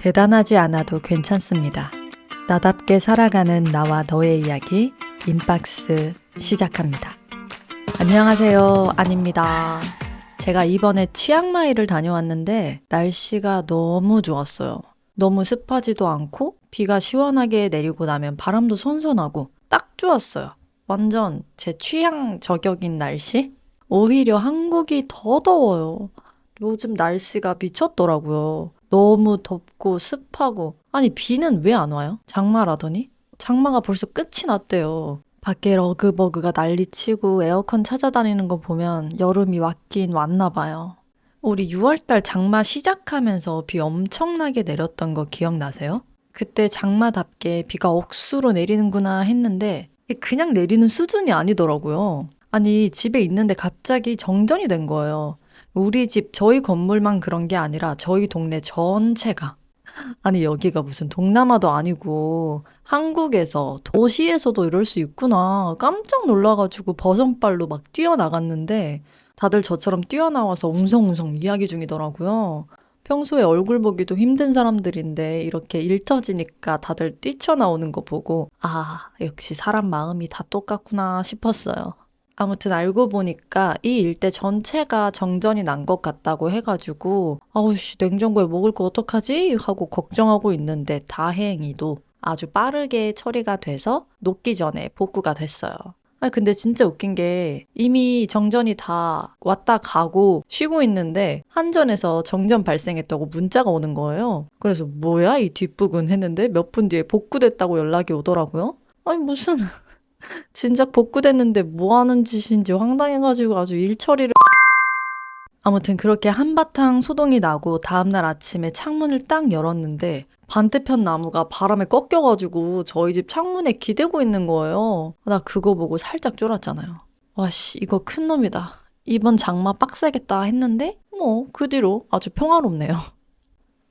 대단하지 않아도 괜찮습니다. 나답게 살아가는 나와 너의 이야기 인박스 시작합니다. 안녕하세요. 아닙니다. 제가 이번에 치앙마이를 다녀왔는데 날씨가 너무 좋았어요. 너무 습하지도 않고 비가 시원하게 내리고 나면 바람도 선선하고 딱 좋았어요. 완전 제 취향 저격인 날씨? 오히려 한국이 더 더워요. 요즘 날씨가 미쳤더라고요. 너무 덥고 습하고. 아니, 비는 왜 안 와요? 장마라더니? 장마가 벌써 끝이 났대요. 밖에 러그버그가 난리치고 에어컨 찾아다니는 거 보면 여름이 왔긴 왔나 봐요. 우리 6월달 장마 시작하면서 비 엄청나게 내렸던 거 기억나세요? 그때 장마답게 비가 억수로 내리는구나 했는데 그냥 내리는 수준이 아니더라고요. 아니, 집에 있는데 갑자기 정전이 된 거예요. 우리 집, 저희 건물만 그런 게 아니라 저희 동네 전체가. 아니, 여기가 무슨 동남아도 아니고 한국에서 도시에서도 이럴 수 있구나. 깜짝 놀라가지고 버선발로 막 뛰어나갔는데 다들 저처럼 뛰어나와서 웅성웅성 이야기 중이더라고요. 평소에 얼굴 보기도 힘든 사람들인데 이렇게 일 터지니까 다들 뛰쳐나오는 거 보고 아, 역시 사람 마음이 다 똑같구나 싶었어요. 아무튼 알고 보니까 이 일대 전체가 정전이 난 것 같다고 해가지고 아우씨 냉장고에 먹을 거 어떡하지? 하고 걱정하고 있는데 다행히도 아주 빠르게 처리가 돼서 녹기 전에 복구가 됐어요. 아 근데 진짜 웃긴 게 이미 정전이 다 왔다 가고 쉬고 있는데 한전에서 정전 발생했다고 문자가 오는 거예요. 그래서 뭐야 이 뒷부분 했는데 몇 분 뒤에 복구됐다고 연락이 오더라고요. 아니 무슨 진작 복구됐는데 뭐 하는 짓인지 황당해가지고 아주 일 처리를 아무튼 그렇게 한바탕 소동이 나고 다음날 아침에 창문을 딱 열었는데 반대편 나무가 바람에 꺾여가지고 저희 집 창문에 기대고 있는 거예요. 나 그거 보고 살짝 쫄았잖아요. 와씨 이거 큰 놈이다. 이번 장마 빡세겠다 했는데 뭐 그 뒤로 아주 평화롭네요.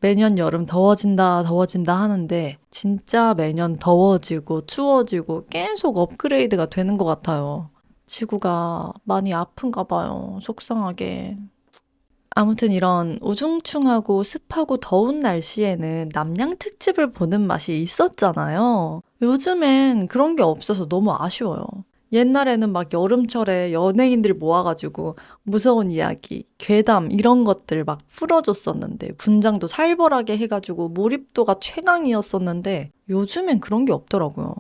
매년 여름 더워진다, 더워진다 하는데, 진짜 매년 더워지고 추워지고 계속 업그레이드가 되는 것 같아요. 지구가 많이 아픈가 봐요. 속상하게. 아무튼 이런 우중충하고 습하고 더운 날씨에는 남양 특집을 보는 맛이 있었잖아요. 요즘엔 그런 게 없어서 너무 아쉬워요. 옛날에는 막 여름철에 연예인들 모아가지고 무서운 이야기, 괴담 이런 것들 막 풀어줬었는데 분장도 살벌하게 해가지고 몰입도가 최강이었었는데 요즘엔 그런 게 없더라고요.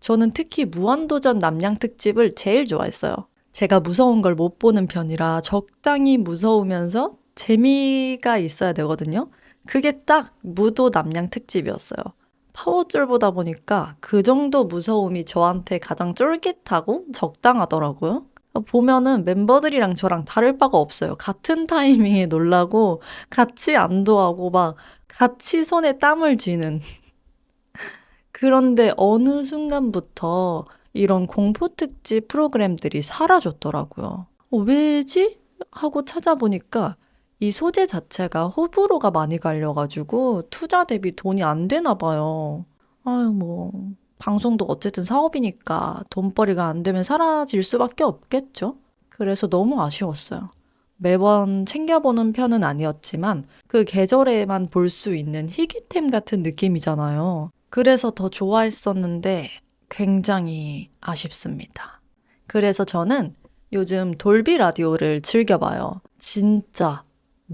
저는 특히 무한도전 남양 특집을 제일 좋아했어요. 제가 무서운 걸 못 보는 편이라 적당히 무서우면서 재미가 있어야 되거든요. 그게 딱 무도 남양 특집이었어요. 파워쫄보다 보니까 그 정도 무서움이 저한테 가장 쫄깃하고 적당하더라고요. 보면은 멤버들이랑 저랑 다를 바가 없어요. 같은 타이밍에 놀라고 같이 안도하고 막 같이 손에 땀을 쥐는. 그런데 어느 순간부터 이런 공포 특집 프로그램들이 사라졌더라고요. 어, 왜지? 하고 찾아보니까 이 소재 자체가 호불호가 많이 갈려가지고 투자 대비 돈이 안 되나 봐요. 아유, 뭐, 방송도 어쨌든 사업이니까 돈벌이가 안 되면 사라질 수밖에 없겠죠? 그래서 너무 아쉬웠어요. 매번 챙겨보는 편은 아니었지만 그 계절에만 볼 수 있는 희귀템 같은 느낌이잖아요. 그래서 더 좋아했었는데 굉장히 아쉽습니다. 그래서 저는 요즘 돌비 라디오를 즐겨봐요. 진짜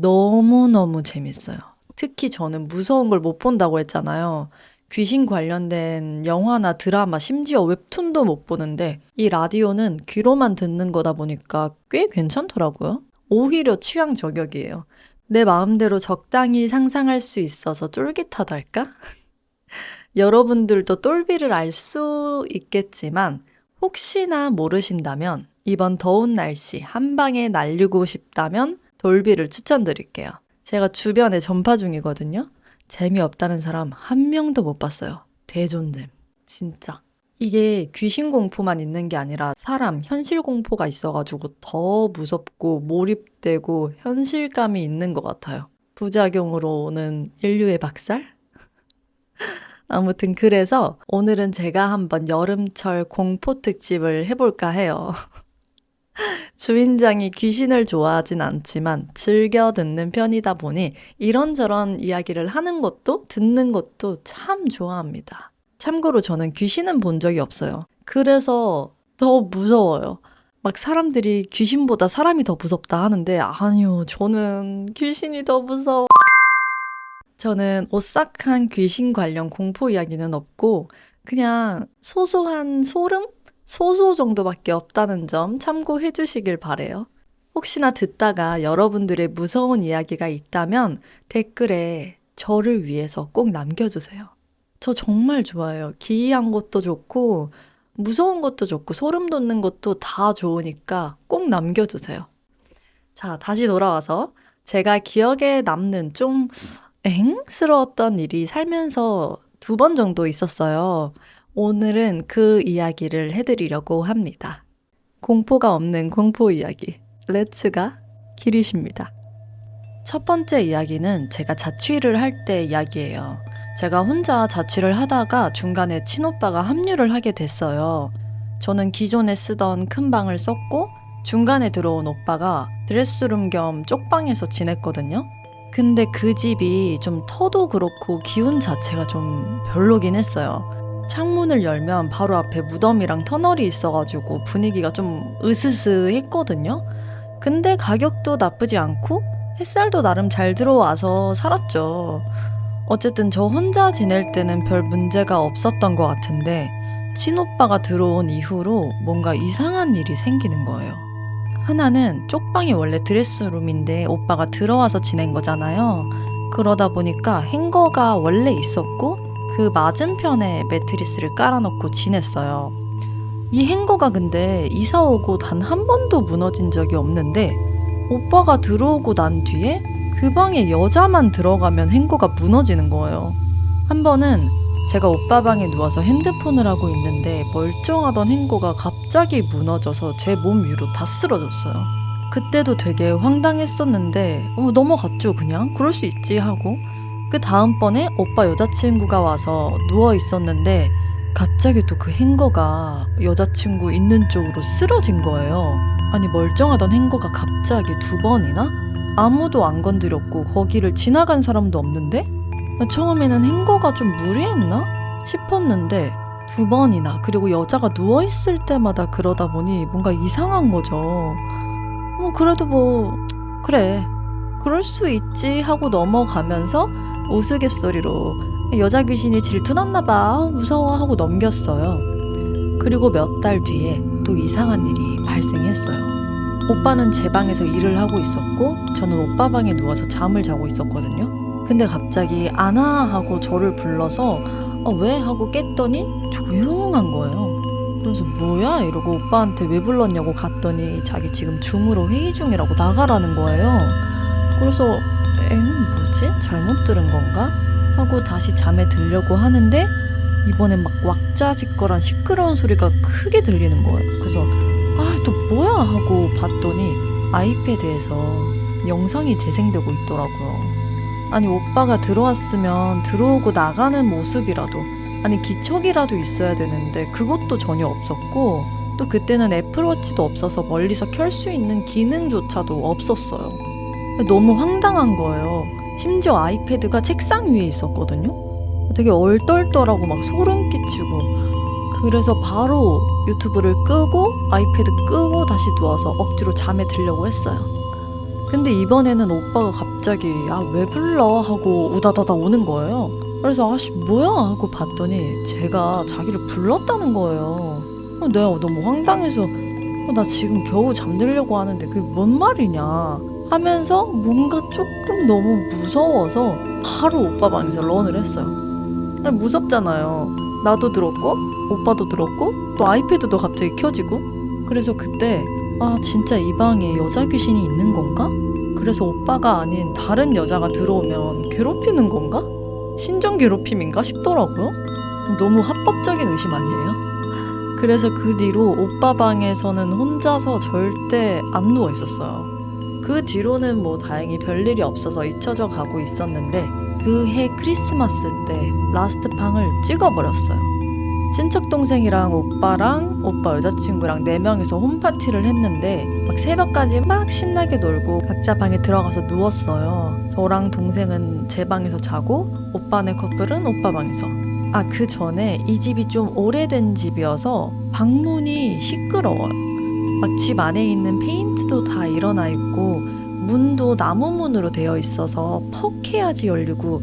너무너무 재밌어요. 특히 저는 무서운 걸 못 본다고 했잖아요. 귀신 관련된 영화나 드라마, 심지어 웹툰도 못 보는데 이 라디오는 귀로만 듣는 거다 보니까 꽤 괜찮더라고요. 오히려 취향 저격이에요. 내 마음대로 적당히 상상할 수 있어서 쫄깃하달까? 여러분들도 똘비를 알 수 있겠지만 혹시나 모르신다면 이번 더운 날씨 한 방에 날리고 싶다면 돌비를 추천드릴게요. 제가 주변에 전파 중이거든요. 재미없다는 사람 한 명도 못 봤어요. 대존잼. 진짜. 이게 귀신 공포만 있는 게 아니라 사람 현실 공포가 있어가지고 더 무섭고 몰입되고 현실감이 있는 것 같아요. 부작용으로 오는 인류의 박살? 아무튼 그래서 오늘은 제가 한번 여름철 공포 특집을 해볼까 해요. 주인장이 귀신을 좋아하진 않지만 즐겨 듣는 편이다 보니 이런저런 이야기를 하는 것도 듣는 것도 참 좋아합니다. 참고로 저는 귀신은 본 적이 없어요. 그래서 더 무서워요. 막 사람들이 귀신보다 사람이 더 무섭다 하는데 아니요, 저는 귀신이 더 무서워. 저는 오싹한 귀신 관련 공포 이야기는 없고 그냥 소소한 소름? 소소 정도밖에 없다는 점 참고해 주시길 바래요. 혹시나 듣다가 여러분들의 무서운 이야기가 있다면 댓글에 저를 위해서 꼭 남겨주세요. 저 정말 좋아해요. 기이한 것도 좋고, 무서운 것도 좋고, 소름 돋는 것도 다 좋으니까 꼭 남겨주세요. 자, 다시 돌아와서 제가 기억에 남는 좀 엥 스러웠던 일이 살면서 두 번 정도 있었어요. 오늘은 그 이야기를 해드리려고 합니다. 공포가 없는 공포 이야기. 렛츠가 기리십니다. 첫 번째 이야기는 제가 자취를 할 때 이야기예요. 제가 혼자 자취를 하다가 중간에 친오빠가 합류를 하게 됐어요. 저는 기존에 쓰던 큰 방을 썼고 중간에 들어온 오빠가 드레스룸 겸 쪽방에서 지냈거든요. 근데 그 집이 좀 터도 그렇고 기운 자체가 좀 별로긴 했어요. 창문을 열면 바로 앞에 무덤이랑 터널이 있어가지고 분위기가 좀 으스스했거든요. 근데 가격도 나쁘지 않고 햇살도 나름 잘 들어와서 살았죠. 어쨌든 저 혼자 지낼 때는 별 문제가 없었던 것 같은데 친오빠가 들어온 이후로 뭔가 이상한 일이 생기는 거예요. 하나는 쪽방이 원래 드레스룸인데 오빠가 들어와서 지낸 거잖아요. 그러다 보니까 행거가 원래 있었고 그 맞은편에 매트리스를 깔아놓고 지냈어요. 이 행거가 근데 이사 오고 단 한 번도 무너진 적이 없는데 오빠가 들어오고 난 뒤에 그 방에 여자만 들어가면 행거가 무너지는 거예요. 한 번은 제가 오빠 방에 누워서 핸드폰을 하고 있는데 멀쩡하던 행거가 갑자기 무너져서 제 몸 위로 다 쓰러졌어요. 그때도 되게 황당했었는데 어, 넘어갔죠 그냥 그럴 수 있지 하고 그 다음번에 오빠 여자친구가 와서 누워 있었는데 갑자기 또 그 행거가 여자친구 있는 쪽으로 쓰러진 거예요. 아니 멀쩡하던 행거가 갑자기 두 번이나 아무도 안 건드렸고 거기를 지나간 사람도 없는데 처음에는 행거가 좀 무리했나 싶었는데 두 번이나 그리고 여자가 누워 있을 때마다 그러다 보니 뭔가 이상한 거죠. 뭐 그래도 뭐 그래 그럴 수 있지 하고 넘어가면서 우스갯소리로 여자 귀신이 질투났나 봐 무서워 하고 넘겼어요. 그리고 몇 달 뒤에 또 이상한 일이 발생했어요. 오빠는 제 방에서 일을 하고 있었고 저는 오빠 방에 누워서 잠을 자고 있었거든요. 근데 갑자기 안아 하고 저를 불러서 어, 왜 하고 깼더니 조용한 거예요. 그래서 뭐야 이러고 오빠한테 왜 불렀냐고 갔더니 자기 지금 줌으로 회의 중이라고 나가라는 거예요. 그래서 엥 뭐지 잘못 들은 건가 하고 다시 잠에 들려고 하는데 이번엔 막 왁자지껄한 시끄러운 소리가 크게 들리는 거예요. 그래서 아 또 뭐야 하고 봤더니 아이패드에서 영상이 재생되고 있더라고요. 아니 오빠가 들어왔으면 들어오고 나가는 모습이라도 아니 기척이라도 있어야 되는데 그것도 전혀 없었고 또 그때는 애플워치도 없어서 멀리서 켤 수 있는 기능조차도 없었어요. 너무 황당한 거예요. 심지어 아이패드가 책상 위에 있었거든요. 되게 얼떨떨하고 막 소름 끼치고 그래서 바로 유튜브를 끄고 아이패드 끄고 다시 누워서 억지로 잠에 들려고 했어요. 근데 이번에는 오빠가 갑자기 아 왜 불러 하고 우다다다 오는 거예요. 그래서 아씨 뭐야 하고 봤더니 제가 자기를 불렀다는 거예요. 어, 내가 너무 황당해서 어, 나 지금 겨우 잠들려고 하는데 그게 뭔 말이냐 하면서 뭔가 조금 너무 무서워서 바로 오빠 방에서 런을 했어요. 무섭잖아요. 나도 들었고 오빠도 들었고 또 아이패드도 갑자기 켜지고 그래서 그때 아 진짜 이 방에 여자 귀신이 있는 건가? 그래서 오빠가 아닌 다른 여자가 들어오면 괴롭히는 건가? 신종 괴롭힘인가 싶더라고요. 너무 합법적인 의심 아니에요? 그래서 그 뒤로 오빠 방에서는 혼자서 절대 안 누워 있었어요. 그 뒤로는 뭐 다행히 별일이 없어서 잊혀져 가고 있었는데 그 해 크리스마스 때 라스트 팡을 찍어버렸어요. 친척 동생이랑 오빠랑 오빠 여자친구랑 네 명이서 홈파티를 했는데 막 새벽까지 막 신나게 놀고 각자 방에 들어가서 누웠어요. 저랑 동생은 제 방에서 자고 오빠네 커플은 오빠 방에서. 아 그 전에 이 집이 좀 오래된 집이어서 방문이 시끄러워요. 막 집 안에 있는 페인트도 다 일어나 있고 문도 나무 문으로 되어 있어서 퍽 해야지 열리고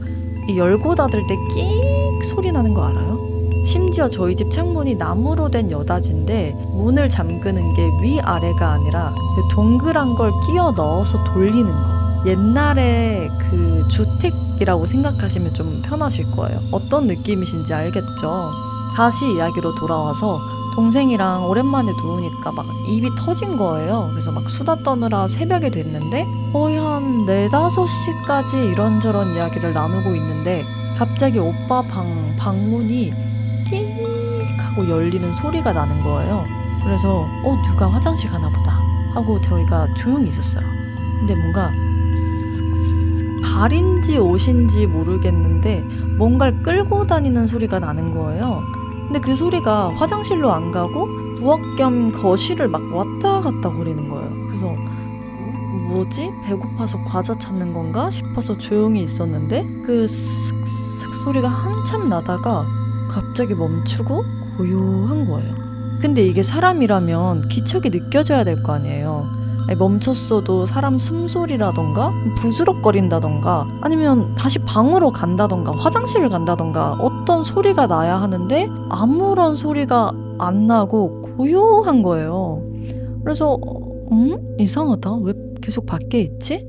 이 열고 닫을 때 끽 소리 나는 거 알아요? 심지어 저희 집 창문이 나무로 된 여닫인데 문을 잠그는 게 위아래가 아니라 그 동그란 걸 끼워 넣어서 돌리는 거. 옛날에 그 주택이라고 생각하시면 좀 편하실 거예요. 어떤 느낌이신지 알겠죠? 다시 이야기로 돌아와서 동생이랑 오랜만에 누우니까 막 입이 터진 거예요. 그래서 막 수다 떠느라 새벽에 됐는데 거의 한 네다섯 시까지 이런저런 이야기를 나누고 있는데 갑자기 오빠 방 방문이 끽 하고 열리는 소리가 나는 거예요. 그래서 어 누가 화장실 가나 보다 하고 저희가 조용히 있었어요. 근데 뭔가 발인지 옷인지 모르겠는데 뭔가를 끌고 다니는 소리가 나는 거예요. 근데 그 소리가 화장실로 안 가고 부엌 겸 거실을 막 왔다 갔다 거리는 거예요. 그래서 뭐지? 배고파서 과자 찾는 건가 싶어서 조용히 있었는데 그 쓱쓱 소리가 한참 나다가 갑자기 멈추고 고요한 거예요. 근데 이게 사람이라면 기척이 느껴져야 될 거 아니에요. 아니, 멈췄어도 사람 숨소리라던가 부스럭거린다던가 아니면 다시 방으로 간다던가 화장실을 간다던가 어떤 소리가 나야 하는데 아무런 소리가 안 나고 고요한 거예요. 그래서 음? 이상하다. 왜 계속 밖에 있지?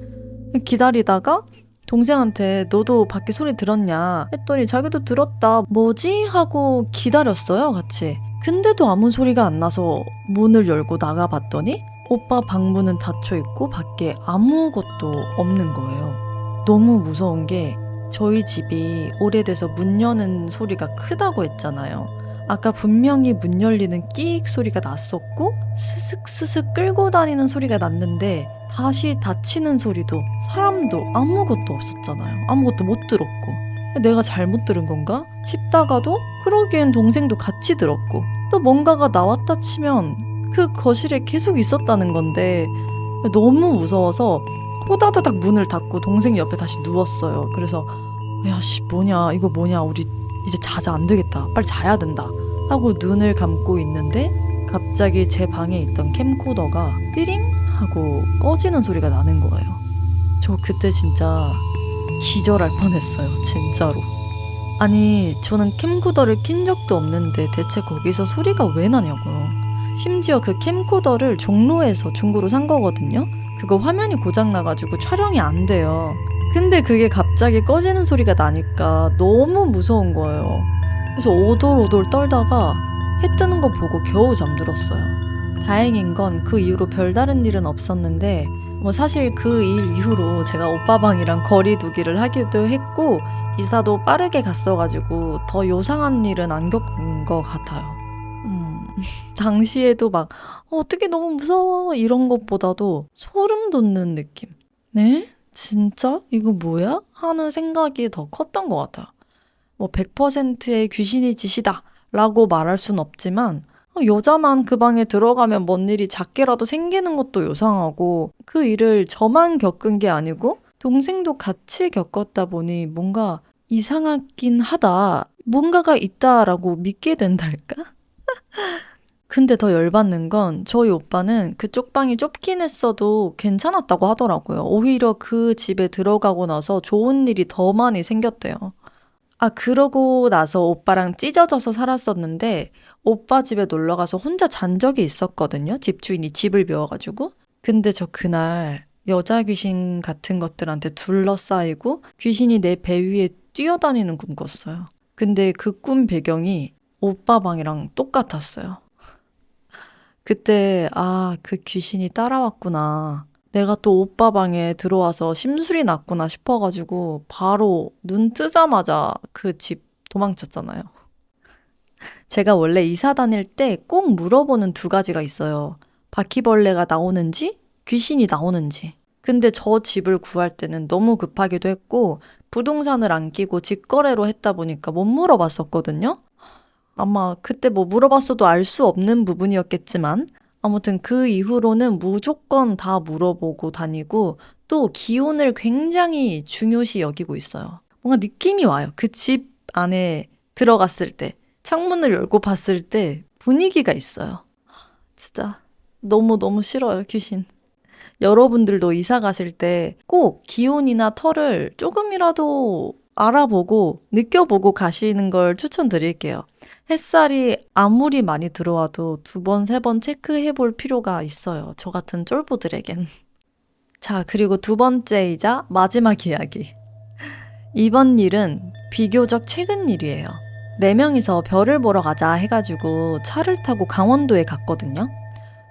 기다리다가 동생한테 너도 밖에 소리 들었냐 했더니 자기도 들었다. 뭐지? 하고 기다렸어요, 같이. 근데도 아무 소리가 안 나서 문을 열고 나가봤더니 오빠 방문은 닫혀 있고 밖에 아무것도 없는 거예요. 너무 무서운 게 저희 집이 오래돼서 문 여는 소리가 크다고 했잖아요. 아까 분명히 문 열리는 끼익 소리가 났었고 스슥스슥 끌고 다니는 소리가 났는데 다시 닫히는 소리도 사람도 아무것도 없었잖아요. 아무것도 못 들었고 내가 잘못 들은 건가 싶다가도 그러기엔 동생도 같이 들었고 또 뭔가가 나왔다 치면 그 거실에 계속 있었다는 건데 너무 무서워서 호다다닥 문을 닫고 동생 옆에 다시 누웠어요. 그래서 야씨 뭐냐 이거 뭐냐 우리 이제 자자 안 되겠다 빨리 자야 된다 하고 눈을 감고 있는데 갑자기 제 방에 있던 캠코더가 삐링 하고 꺼지는 소리가 나는 거예요. 저 그때 진짜 기절할 뻔했어요. 진짜로. 아니 저는 캠코더를 낀 적도 없는데 대체 거기서 소리가 왜 나냐고요. 심지어 그 캠코더를 종로에서 중고로 산 거거든요. 그거 화면이 고장 나가지고 촬영이 안 돼요. 근데 그게 갑자기 꺼지는 소리가 나니까 너무 무서운 거예요. 그래서 오돌오돌 떨다가 해 뜨는 거 보고 겨우 잠들었어요. 다행인 건 그 이후로 별다른 일은 없었는데 뭐 사실 그 일 이후로 제가 오빠 방이랑 거리 두기를 하기도 했고 이사도 빠르게 갔어가지고 더 요상한 일은 안 겪은 것 같아요. 음, 당시에도 막 어, 어떻게 너무 무서워 이런 것보다도 소름 돋는 느낌. 네? 진짜? 이거 뭐야? 하는 생각이 더 컸던 것 같아요. 뭐 100%의 귀신이 짓이다 라고 말할 순 없지만 어, 여자만 그 방에 들어가면 뭔 일이 작게라도 생기는 것도 요상하고 그 일을 저만 겪은 게 아니고 동생도 같이 겪었다 보니 뭔가 이상하긴 하다. 뭔가가 있다라고 믿게 된달까? 근데 더 열받는 건 저희 오빠는 그 쪽 방이 좁긴 했어도 괜찮았다고 하더라고요. 오히려 그 집에 들어가고 나서 좋은 일이 더 많이 생겼대요. 아, 그러고 나서 오빠랑 찢어져서 살았었는데 오빠 집에 놀러 가서 혼자 잔 적이 있었거든요. 집주인이 집을 비워가지고. 근데 저 그날 여자 귀신 같은 것들한테 둘러싸이고 귀신이 내 배 위에 뛰어다니는 꿈 꿨어요. 근데 그 꿈 배경이 오빠 방이랑 똑같았어요. 그때, 아, 그 귀신이 따라왔구나. 내가 또 오빠 방에 들어와서 심술이 났구나 싶어가지고 바로 눈 뜨자마자 그 집 도망쳤잖아요. 제가 원래 이사 다닐 때 꼭 물어보는 두 가지가 있어요. 바퀴벌레가 나오는지, 귀신이 나오는지. 근데 저 집을 구할 때는 너무 급하기도 했고, 부동산을 안 끼고 직거래로 했다 보니까 못 물어봤었거든요? 아마 그때 뭐 물어봤어도 알 수 없는 부분이었겠지만 아무튼 그 이후로는 무조건 다 물어보고 다니고 또 기온을 굉장히 중요시 여기고 있어요. 뭔가 느낌이 와요. 그 집 안에 들어갔을 때, 창문을 열고 봤을 때 분위기가 있어요. 하, 진짜 너무 너무 싫어요, 귀신. 여러분들도 이사 가실 때 꼭 기온이나 털을 조금이라도 알아보고 느껴보고 가시는 걸 추천드릴게요. 햇살이 아무리 많이 들어와도 두 번, 세 번 체크해 볼 필요가 있어요. 저 같은 쫄보들에겐. 자, 그리고 두 번째이자 마지막 이야기. 이번 일은 비교적 최근 일이에요. 네 명이서 별을 보러 가자 해가지고 차를 타고 강원도에 갔거든요.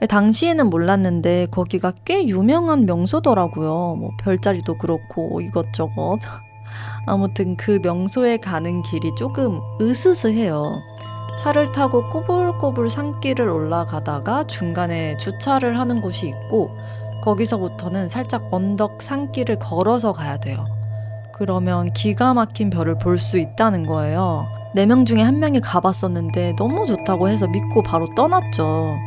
당시에는 몰랐는데 거기가 꽤 유명한 명소더라고요. 뭐 별자리도 그렇고 이것저것. 아무튼 그 명소에 가는 길이 조금 으스스해요. 차를 타고 꼬불꼬불 산길을 올라가다가 중간에 주차를 하는 곳이 있고 거기서부터는 살짝 언덕 산길을 걸어서 가야 돼요. 그러면 기가 막힌 별을 볼 수 있다는 거예요. 네 명 중에 한 명이 가봤었는데 너무 좋다고 해서 믿고 바로 떠났죠.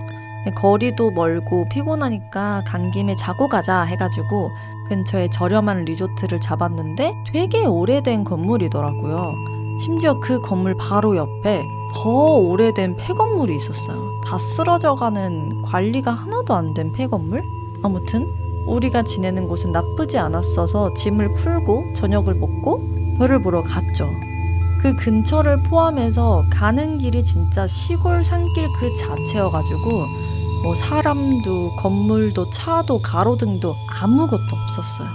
거리도 멀고 피곤하니까 간 김에 자고 가자 해가지고 근처에 저렴한 리조트를 잡았는데 되게 오래된 건물이더라고요. 심지어 그 건물 바로 옆에 더 오래된 폐건물이 있었어요. 다 쓰러져가는 관리가 하나도 안 된 폐건물? 아무튼 우리가 지내는 곳은 나쁘지 않았어서 짐을 풀고 저녁을 먹고 별을 보러 갔죠. 그 근처를 포함해서 가는 길이 진짜 시골 산길 그 자체여가지고 뭐 사람도 건물도 차도 가로등도 아무것도 없었어요.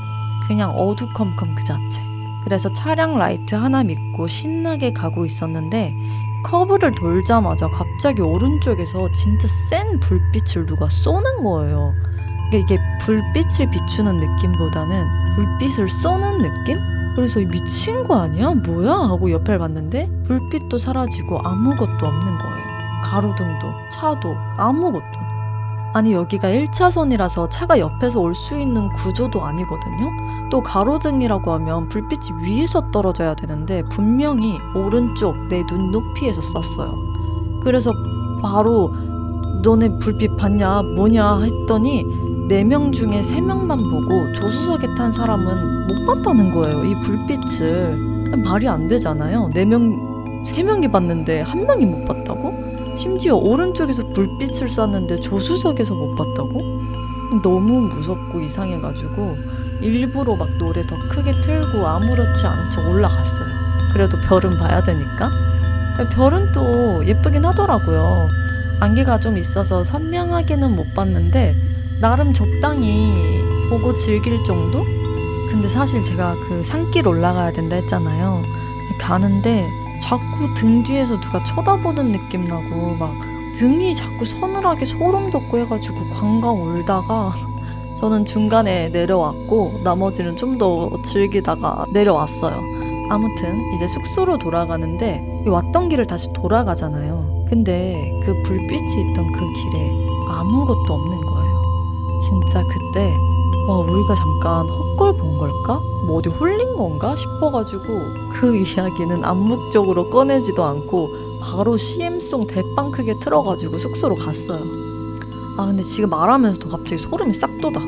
그냥 어두컴컴 그 자체. 그래서 차량 라이트 하나 믿고 신나게 가고 있었는데 커브를 돌자마자 갑자기 오른쪽에서 진짜 센 불빛을 누가 쏘는 거예요. 이게, 이게 불빛을 비추는 느낌보다는 불빛을 쏘는 느낌? 그래서 이 미친 거 아니야? 뭐야? 하고 옆을 봤는데 불빛도 사라지고 아무것도 없는 거예요. 가로등도 차도 아무것도. 아니 여기가 1차선이라서 차가 옆에서 올 수 있는 구조도 아니거든요. 또 가로등이라고 하면 불빛이 위에서 떨어져야 되는데 분명히 오른쪽 내 눈높이에서 쐈어요. 그래서 바로 너네 불빛 봤냐 뭐냐 했더니 네명 중에 세 명만 보고 조수석에 탄 사람은 못 봤다는 거예요. 이 불빛을 말이 안 되잖아요. 네 명, 세 명이 봤는데 한 명이 못 봤다고? 심지어 오른쪽에서 불빛을 쐈는데 조수석에서 못 봤다고? 너무 무섭고 이상해가지고 일부러 막 노래 더 크게 틀고 아무렇지 않은 척 올라갔어요. 그래도 별은 봐야 되니까. 별은 또 예쁘긴 하더라고요. 안개가 좀 있어서 선명하게는 못 봤는데 나름 적당히 보고 즐길 정도? 근데 사실 제가 그 산길 올라가야 된다 했잖아요. 가는데 자꾸 등 뒤에서 누가 쳐다보는 느낌 나고 막 등이 자꾸 서늘하게 소름 돋고 해가지고 관광 울다가 저는 중간에 내려왔고 나머지는 좀 더 즐기다가 내려왔어요. 아무튼 이제 숙소로 돌아가는데 왔던 길을 다시 돌아가잖아요. 근데 그 불빛이 있던 그 길에 아무것도 없는 거예요. 진짜 그때 와 우리가 잠깐 헛걸 본 걸까? 뭐 어디 홀린 건가 싶어가지고 그 이야기는 암묵적으로 꺼내지도 않고 바로 CM송 대빵 크게 틀어가지고 숙소로 갔어요. 아 근데 지금 말하면서도 갑자기 소름이 싹 돋아.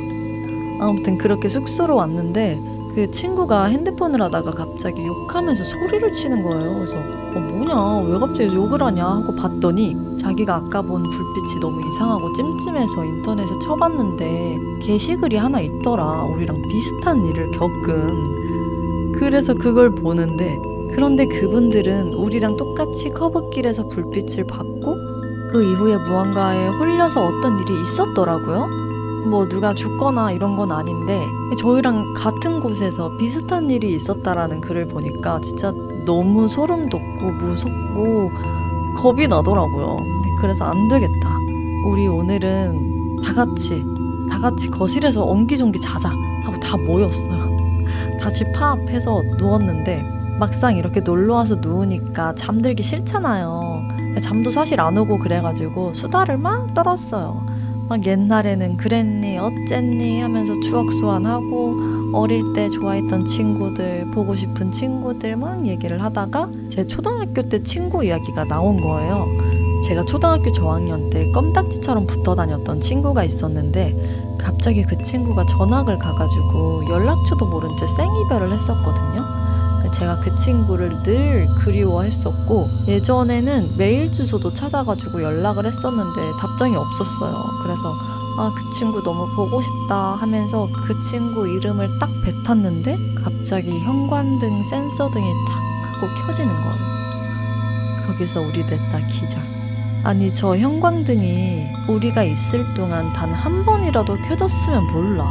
아무튼 그렇게 숙소로 왔는데 그 친구가 핸드폰을 하다가 갑자기 욕하면서 소리를 치는 거예요. 그래서 어, 뭐냐 왜 갑자기 욕을 하냐 하고 봤더니 자기가 아까 본 불빛이 너무 이상하고 찜찜해서 인터넷에 쳐봤는데 게시글이 하나 있더라. 우리랑 비슷한 일을 겪은. 그래서 그걸 보는데 그런데 그분들은 우리랑 똑같이 커브길에서 불빛을 받고 그 이후에 무언가에 홀려서 어떤 일이 있었더라고요. 뭐 누가 죽거나 이런 건 아닌데 저희랑 같은 곳에서 비슷한 일이 있었다라는 글을 보니까 진짜 너무 소름 돋고 무섭고 겁이 나더라고요. 그래서 안 되겠다. 우리 오늘은 다 같이 다 같이 거실에서 엉기종기 자자 하고 다 모였어요. 다집 파업해서 누웠는데 막상 이렇게 놀러 와서 누우니까 잠들기 싫잖아요. 잠도 사실 안 오고 그래가지고 수다를 막 떨었어요. 막 옛날에는 그랬니 어쨌니 하면서 추억 소환하고 어릴 때 좋아했던 친구들 보고 싶은 친구들 막 얘기를 하다가 제 초등학교 때 친구 이야기가 나온 거예요. 제가 초등학교 저학년 때 껌딱지처럼 붙어 다녔던 친구가 있었는데 갑자기 그 친구가 전학을 가가지고 연락처도 모른 채 생이별을 했었거든요. 제가 그 친구를 늘 그리워했었고 예전에는 메일 주소도 찾아가지고 연락을 했었는데 답장이 없었어요. 그래서 아 그 친구 너무 보고 싶다 하면서 그 친구 이름을 딱 뱉었는데 갑자기 현관등 센서 등이 탁 하고 켜지는 거예요. 거기서 우리 넷다 기절. 아니 저 형광등이 우리가 있을 동안 단 한 번이라도 켜졌으면 몰라.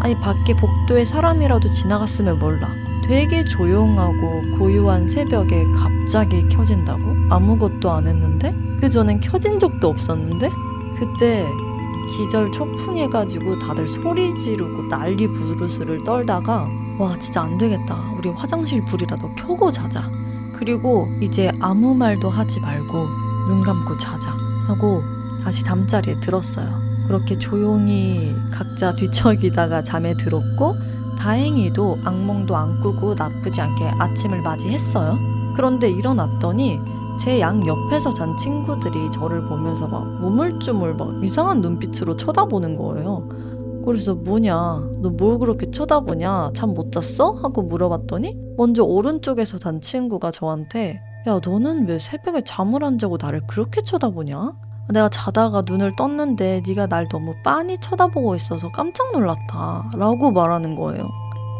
아니 밖에 복도에 사람이라도 지나갔으면 몰라. 되게 조용하고 고요한 새벽에 갑자기 켜진다고? 아무것도 안 했는데? 그 전엔 켜진 적도 없었는데? 그때 기절 초풍해가지고 다들 소리 지르고 난리 부르스를 떨다가 와 진짜 안 되겠다. 우리 화장실 불이라도 켜고 자자. 그리고 이제 아무 말도 하지 말고 눈 감고 자자 하고 다시 잠자리에 들었어요. 그렇게 조용히 각자 뒤척이다가 잠에 들었고 다행히도 악몽도 안 꾸고 나쁘지 않게 아침을 맞이했어요. 그런데 일어났더니 제 양 옆에서 잔 친구들이 저를 보면서 막 우물쭈물 막 이상한 눈빛으로 쳐다보는 거예요. 그래서 뭐냐, 너 뭘 그렇게 쳐다보냐, 잠 못 잤어? 하고 물어봤더니 먼저 오른쪽에서 잔 친구가 저한테 야, 너는 왜 새벽에 잠을 안 자고 나를 그렇게 쳐다보냐? 내가 자다가 눈을 떴는데 네가 날 너무 빤히 쳐다보고 있어서 깜짝 놀랐다. 라고 말하는 거예요.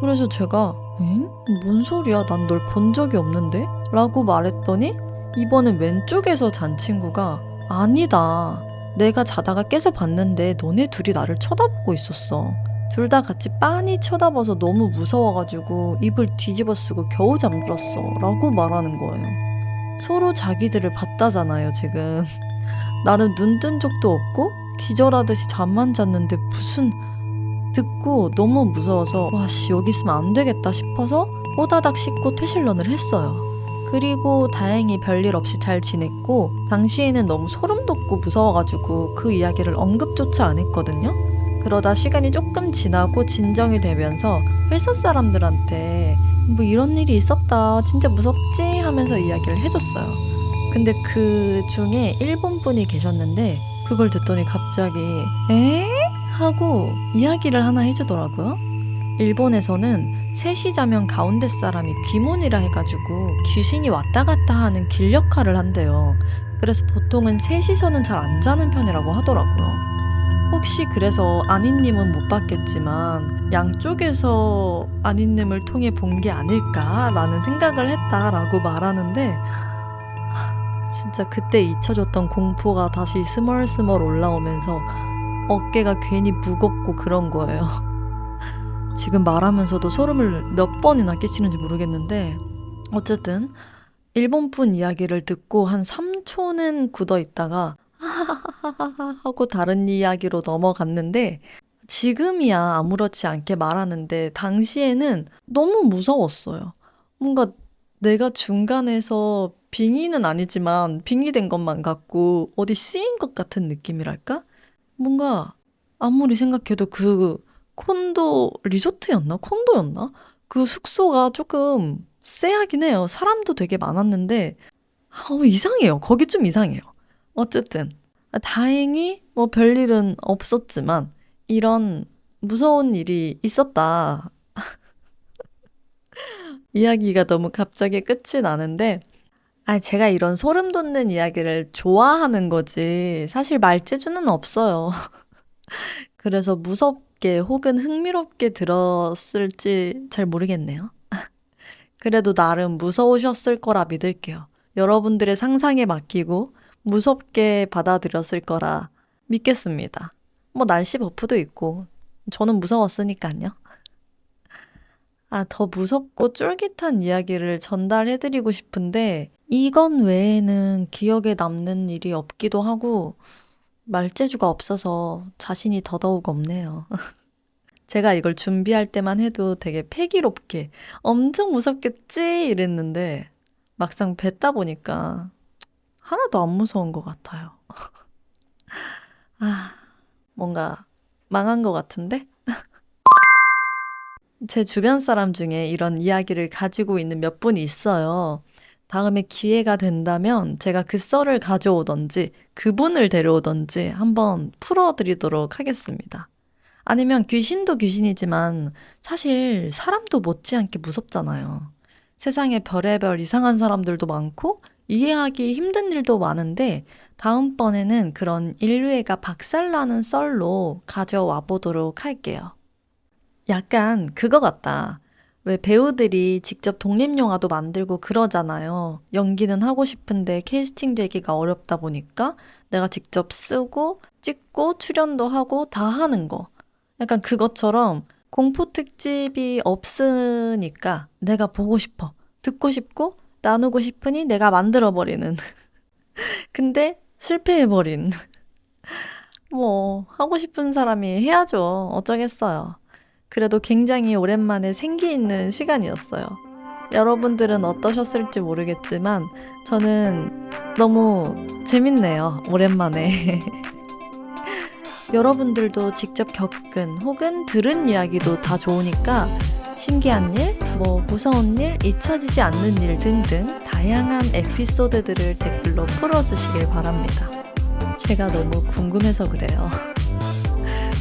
그래서 제가 응? 뭔 소리야? 난 널 본 적이 없는데? 라고 말했더니 이번엔 왼쪽에서 잔 친구가 아니다. 내가 자다가 깨서 봤는데 너네 둘이 나를 쳐다보고 있었어. 둘 다 같이 빤히 쳐다봐서 너무 무서워가지고 입을 뒤집어 쓰고 겨우 잠들었어. 라고 말하는 거예요. 서로 자기들을 봤다잖아요, 지금. 나는 눈 뜬 적도 없고 기절하듯이 잠만 잤는데 무슨 듣고 너무 무서워서 와씨 여기 있으면 안 되겠다 싶어서 호다닥 씻고 퇴실런을 했어요. 그리고 다행히 별일 없이 잘 지냈고 당시에는 너무 소름 돋고 무서워가지고 그 이야기를 언급조차 안 했거든요. 그러다 시간이 조금 지나고 진정이 되면서 회사 사람들한테 뭐 이런 일이 있었다 진짜 무섭지 하면서 이야기를 해줬어요. 근데 그 중에 일본 분이 계셨는데 그걸 듣더니 갑자기 에? 하고 이야기를 하나 해주더라고요. 일본에서는 셋이 자면 가운데 사람이 귀문이라 해가지고 귀신이 왔다 갔다 하는 길 역할을 한대요. 그래서 보통은 셋이서는 잘 안 자는 편이라고 하더라고요. 혹시 그래서 아니님은 못 봤겠지만 양쪽에서 아니님을 통해 본 게 아닐까라는 생각을 했다라고 말하는데 진짜 그때 잊혀졌던 공포가 다시 스멀스멀 올라오면서 어깨가 괜히 무겁고 그런 거예요. 지금 말하면서도 소름을 몇 번이나 끼치는지 모르겠는데 어쨌든 일본 분 이야기를 듣고 한 3초는 굳어 있다가 하고 다른 이야기로 넘어갔는데 지금이야 아무렇지 않게 말하는데 당시에는 너무 무서웠어요. 뭔가 내가 중간에서 빙의는 아니지만 빙의된 것만 같고 어디 쓰인 것 같은 느낌이랄까? 뭔가 아무리 생각해도 그 콘도 리조트였나? 콘도였나? 그 숙소가 조금 쎄하긴 해요. 사람도 되게 많았는데 어, 이상해요. 거기 좀 이상해요. 어쨌든 다행히 뭐 별일은 없었지만 이런 무서운 일이 있었다. 이야기가 너무 갑자기 끝이 나는데 아, 제가 이런 소름 돋는 이야기를 좋아하는 거지. 사실 말재주는 없어요. 그래서 무섭게 혹은 흥미롭게 들었을지 잘 모르겠네요. 그래도 나름 무서우셨을 거라 믿을게요. 여러분들의 상상에 맡기고 무섭게 받아들였을 거라 믿겠습니다. 뭐 날씨 버프도 있고 저는 무서웠으니까요. 아, 더 무섭고 쫄깃한 이야기를 전달해드리고 싶은데 이건 외에는 기억에 남는 일이 없기도 하고 말재주가 없어서 자신이 더더욱 없네요. 제가 이걸 준비할 때만 해도 되게 패기롭게 엄청 무섭겠지 이랬는데 막상 뱉다 보니까 하나도 안 무서운 것 같아요. 아, 뭔가 망한 것 같은데? 제 주변 사람 중에 이런 이야기를 가지고 있는 몇 분이 있어요. 다음에 기회가 된다면 제가 그 썰을 가져오던지 그분을 데려오던지 한번 풀어드리도록 하겠습니다. 아니면 귀신도 귀신이지만 사실 사람도 못지않게 무섭잖아요. 세상에 별의별 이상한 사람들도 많고 이해하기 힘든 일도 많은데 다음번에는 그런 인류애가 박살나는 썰로 가져와 보도록 할게요. 약간 그거 같다. 왜 배우들이 직접 독립영화도 만들고 그러잖아요. 연기는 하고 싶은데 캐스팅 되기가 어렵다 보니까 내가 직접 쓰고 찍고 출연도 하고 다 하는 거. 약간 그것처럼 공포 특집이 없으니까 내가 보고 싶어. 듣고 싶고 나누고 싶으니 내가 만들어 버리는. 근데 실패해 버린. 뭐, 하고 싶은 사람이 해야죠. 어쩌겠어요. 그래도 굉장히 오랜만에 생기 있는 시간이었어요. 여러분들은 어떠셨을지 모르겠지만 저는 너무 재밌네요. 오랜만에. 여러분들도 직접 겪은 혹은 들은 이야기도 다 좋으니까 신기한 일, 뭐 무서운 일, 잊혀지지 않는 일 등등 다양한 에피소드들을 댓글로 풀어주시길 바랍니다. 제가 너무 궁금해서 그래요.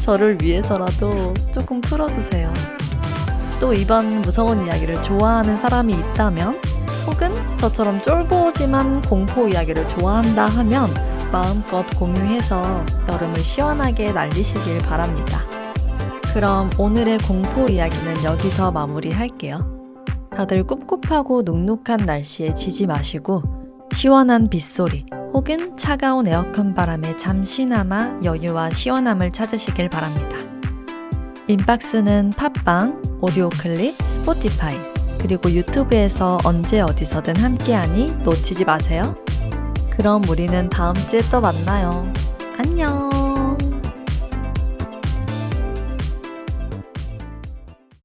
저를 위해서라도 조금 풀어주세요. 또 이번 무서운 이야기를 좋아하는 사람이 있다면, 혹은 저처럼 쫄보지만 공포 이야기를 좋아한다 하면 마음껏 공유해서 여름을 시원하게 날리시길 바랍니다. 그럼 오늘의 공포 이야기는 여기서 마무리할게요. 다들 꿉꿉하고 눅눅한 날씨에 지지 마시고 시원한 빗소리 혹은 차가운 에어컨 바람에 잠시나마 여유와 시원함을 찾으시길 바랍니다. 인박스는 팟빵, 오디오 클립, 스포티파이, 그리고 유튜브에서 언제 어디서든 함께하니 놓치지 마세요. 그럼 우리는 다음 주에 또 만나요. 안녕!